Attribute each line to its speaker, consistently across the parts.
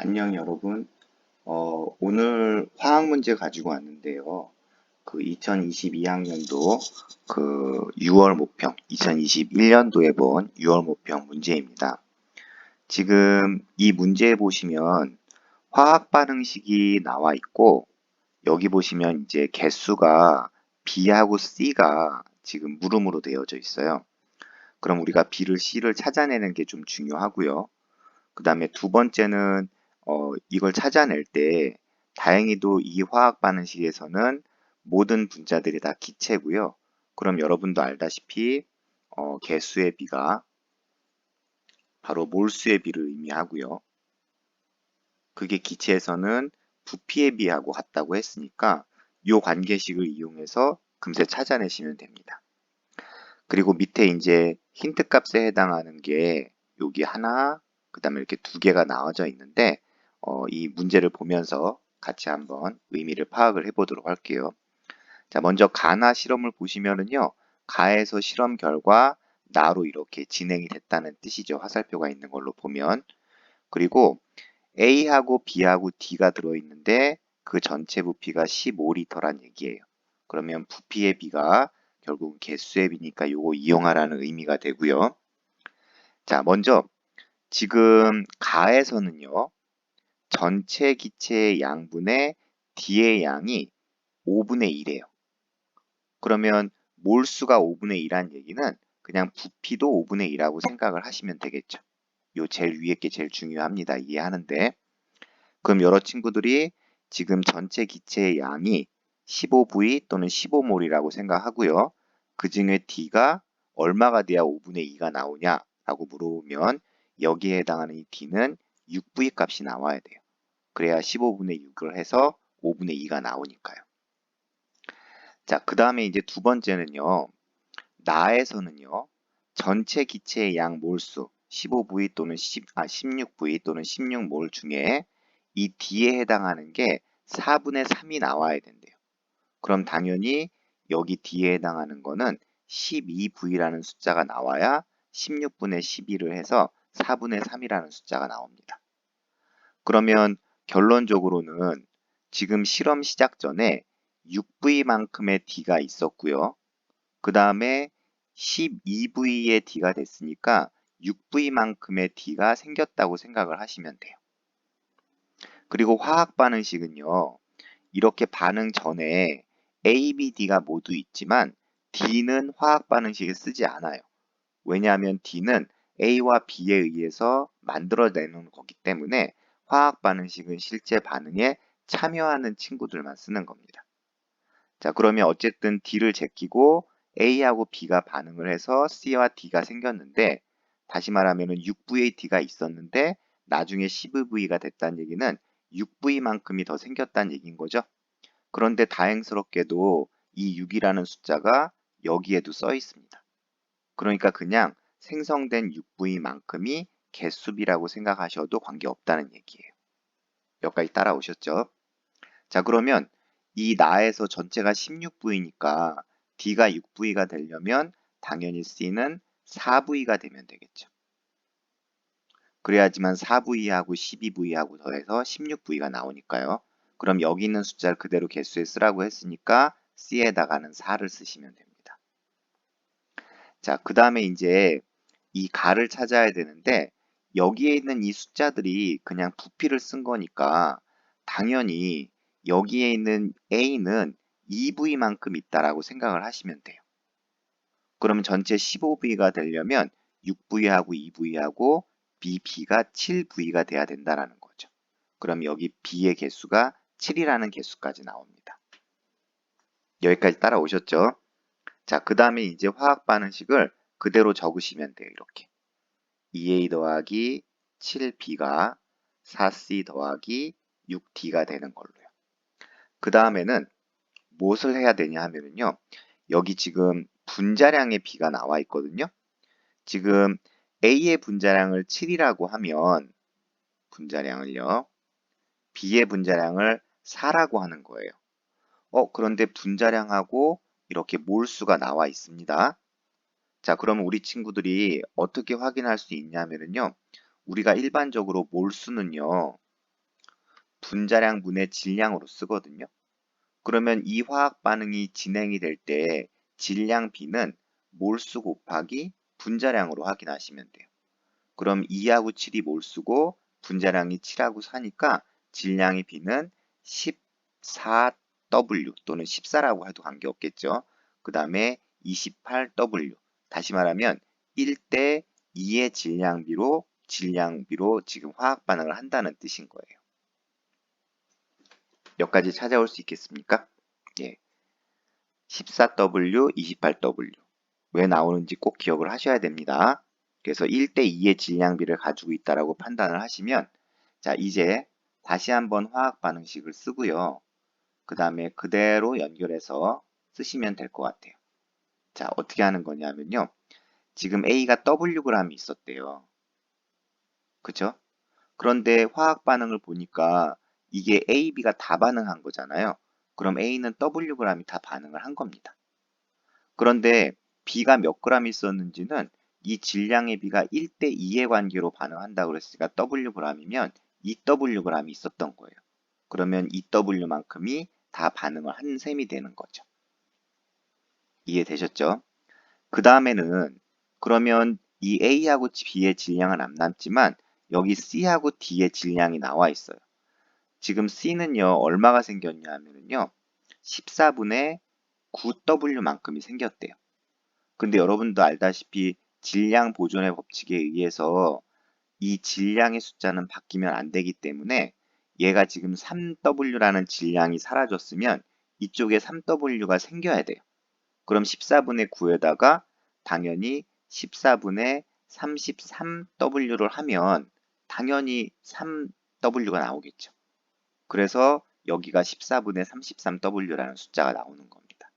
Speaker 1: 안녕 여러분. 어, 오늘 화학 문제 가지고 왔는데요. 그 2022학년도 그 6월 모평, 2021년도에 본 6월 모평 문제입니다. 지금 이 문제에 보시면 화학 반응식이 나와 있고 여기 보시면 이제 개수가 B하고 C가 지금 물음으로 되어져 있어요. 그럼 우리가 B를 C를 찾아내는 게 좀 중요하고요. 그 다음에 두 번째는 어, 이걸 찾아낼 때 다행히도 이 화학 반응식에서는 모든 분자들이 다 기체고요. 그럼 여러분도 알다시피 어, 개수의 비가 바로 몰수의 비를 의미하고요. 그게 기체에서는 부피의 비하고 같다고 했으니까 이 관계식을 이용해서 금세 찾아내시면 됩니다. 그리고 밑에 이제 힌트 값에 해당하는 게 여기 하나, 그 다음에 이렇게 두 개가 나와져 있는데 어, 이 문제를 보면서 같이 한번 의미를 파악을 해보도록 할게요. 자, 먼저 가나 실험을 보시면은요. 가에서 실험 결과 나로 이렇게 진행이 됐다는 뜻이죠. 화살표가 있는 걸로 보면. 그리고 A하고 B하고 D가 들어있는데 그 전체 부피가 15리터란 얘기예요. 그러면 부피의 B가 결국 개수의 B니까 요거 이용하라는 의미가 되고요. 자, 먼저 지금 가에서는요. 전체 기체의 양분의 D의 양이 5분의 1이에요. 그러면 몰수가 5분의 1한 얘기는 그냥 부피도 5분의 1이라고 생각을 하시면 되겠죠. 요 제일 위에 게 제일 중요합니다. 이해하는데. 그럼 여러 친구들이 지금 전체 기체의 양이 15V 또는 15몰이라고 생각하고요. 그 중에 D가 얼마가 돼야 5분의 2가 나오냐 라고 물어보면 여기에 해당하는 이 D는 6V 값이 나와야 돼요. 그래야 15분의 6을 해서 5분의 2가 나오니까요. 자, 그 다음에 이제 두 번째는요. 나에서는요. 전체 기체의 양 몰수 15V 또는 10, 아, 16V 또는 16몰 중에 이 D에 해당하는 게 4분의 3이 나와야 된대요. 그럼 당연히 여기 D에 해당하는 거는 12V라는 숫자가 나와야 16분의 12를 해서 4분의 3이라는 숫자가 나옵니다. 그러면 결론적으로는 지금 실험 시작 전에 6V만큼의 D가 있었고요. 그 다음에 12V의 D가 됐으니까 6V만큼의 D가 생겼다고 생각을 하시면 돼요. 그리고 화학 반응식은요. 이렇게 반응 전에 A, B, D가 모두 있지만 D는 화학 반응식에 쓰지 않아요. 왜냐하면 D는 A와 B에 의해서 만들어내는 거기 때문에 화학 반응식은 실제 반응에 참여하는 친구들만 쓰는 겁니다. 자, 그러면 어쨌든 D를 제끼고 A하고 B가 반응을 해서 C와 D가 생겼는데 다시 말하면 6V의 D가 있었는데 나중에 12V가 됐다는 얘기는 6V만큼이 더 생겼다는 얘기인 거죠. 그런데 다행스럽게도 이 6이라는 숫자가 여기에도 써 있습니다. 그러니까 그냥 생성된 6V만큼이 개수비라고 생각하셔도 관계없다는 얘기예요. 여기까지 따라오셨죠? 자, 그러면 이 나에서 전체가 16V니까 D가 6V가 되려면 당연히 C는 4V가 되면 되겠죠. 그래야지만 4V하고 12V하고 더해서 16V가 나오니까요. 그럼 여기 있는 숫자를 그대로 개수에 쓰라고 했으니까 C에다가는 4를 쓰시면 됩니다. 자, 그 다음에 이제 이 가를 찾아야 되는데 여기에 있는 이 숫자들이 그냥 부피를 쓴 거니까 당연히 여기에 있는 A는 2V만큼 있다라고 생각을 하시면 돼요. 그러면 전체 15V가 되려면 6V하고 2V하고 BP가 7V가 돼야 된다라는 거죠. 그럼 여기 B의 개수가 7이라는 개수까지 나옵니다. 여기까지 따라오셨죠? 자, 그 다음에 이제 화학 반응식을 그대로 적으시면 돼요. 이렇게. 2a 더하기 7b가 4c 더하기 6d가 되는 걸로요. 그 다음에는 무엇을 해야 되냐 하면요. 여기 지금 분자량의 b가 나와 있거든요. 지금 a의 분자량을 7이라고 하면 분자량을요. b의 분자량을 4라고 하는 거예요. 어, 그런데 분자량하고 이렇게 몰수가 나와 있습니다. 자, 그러면 우리 친구들이 어떻게 확인할 수 있냐면요. 우리가 일반적으로 몰수는요. 분자량 분의 질량으로 쓰거든요. 그러면 이 화학 반응이 진행이 될 때 질량 B는 몰수 곱하기 분자량으로 확인하시면 돼요. 그럼 2하고 7이 몰수고 분자량이 7하고 4니까 질량이 B는 14W 또는 14라고 해도 관계없겠죠. 그 다음에 28W 다시 말하면 1대 2의 질량비로 질량비로 지금 화학 반응을 한다는 뜻인 거예요. 몇 가지 찾아올 수 있겠습니까? 예. 14W, 28W. 왜 나오는지 꼭 기억을 하셔야 됩니다. 그래서 1대 2의 질량비를 가지고 있다라고 판단을 하시면 자, 이제 다시 한번 화학 반응식을 쓰고요. 그 다음에 그대로 연결해서 쓰시면 될 것 같아요. 자, 어떻게 하는 거냐면요. 지금 A가 Wg이 있었대요. 그쵸? 그런데 화학 반응을 보니까 이게 A, B가 다 반응한 거잖아요. 그럼 A는 Wg이 다 반응을 한 겁니다. 그런데 B가 몇 g 있었는지는 이 질량의 B가 1대 2의 관계로 반응한다고 그랬으니까 Wg이면 2Wg이 있었던 거예요. 그러면 2W만큼이 다 반응을 한 셈이 되는 거죠. 이해되셨죠? 그 다음에는 그러면 이 A하고 B의 질량은 안 남지만 여기 C하고 D의 질량이 나와 있어요. 지금 C는요, 얼마가 생겼냐 하면요, 14분의 9W만큼이 생겼대요. 근데 여러분도 알다시피 질량 보존의 법칙에 의해서 이 질량의 숫자는 바뀌면 안 되기 때문에 얘가 지금 3W라는 질량이 사라졌으면 이쪽에 3W가 생겨야 돼요. 그럼 14분의 9에다가 당연히 14분의 33W를 하면 당연히 3W가 나오겠죠. 그래서 여기가 14분의 33W라는 숫자가 나오는 겁니다.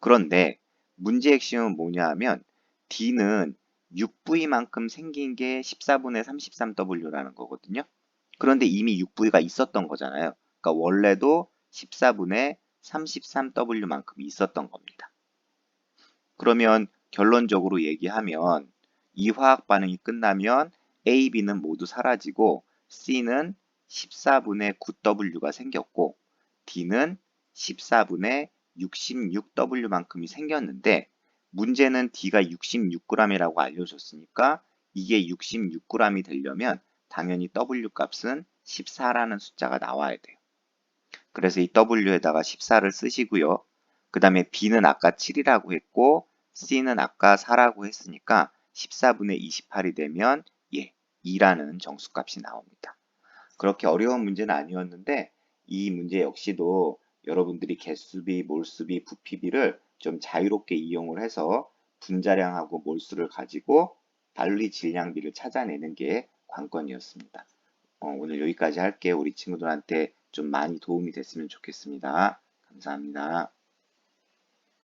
Speaker 1: 그런데 문제 핵심은 뭐냐 하면 D는 6V만큼 생긴 게 14분의 33W라는 거거든요. 그런데 이미 6V가 있었던 거잖아요. 그러니까 원래도 14분의 33W만큼 있었던 겁니다. 그러면 결론적으로 얘기하면 이 화학 반응이 끝나면 A, B는 모두 사라지고 C는 14분의 9W가 생겼고 D는 14분의 66W만큼이 생겼는데 문제는 D가 66g이라고 알려줬으니까 이게 66g이 되려면 당연히 W 값은 14라는 숫자가 나와야 돼요. 그래서 이 W에다가 14를 쓰시고요. 그 다음에 B는 아까 7이라고 했고 C는 아까 4라고 했으니까 14분의 28이 되면 예, 2라는 정수값이 나옵니다. 그렇게 어려운 문제는 아니었는데 이 문제 역시도 여러분들이 개수비, 몰수비, 부피비를 좀 자유롭게 이용을 해서 분자량하고 몰수를 가지고 달리 질량비를 찾아내는 게 관건이었습니다. 어, 오늘 여기까지 할게요. 우리 친구들한테 좀 많이 도움이 됐으면 좋겠습니다. 감사합니다.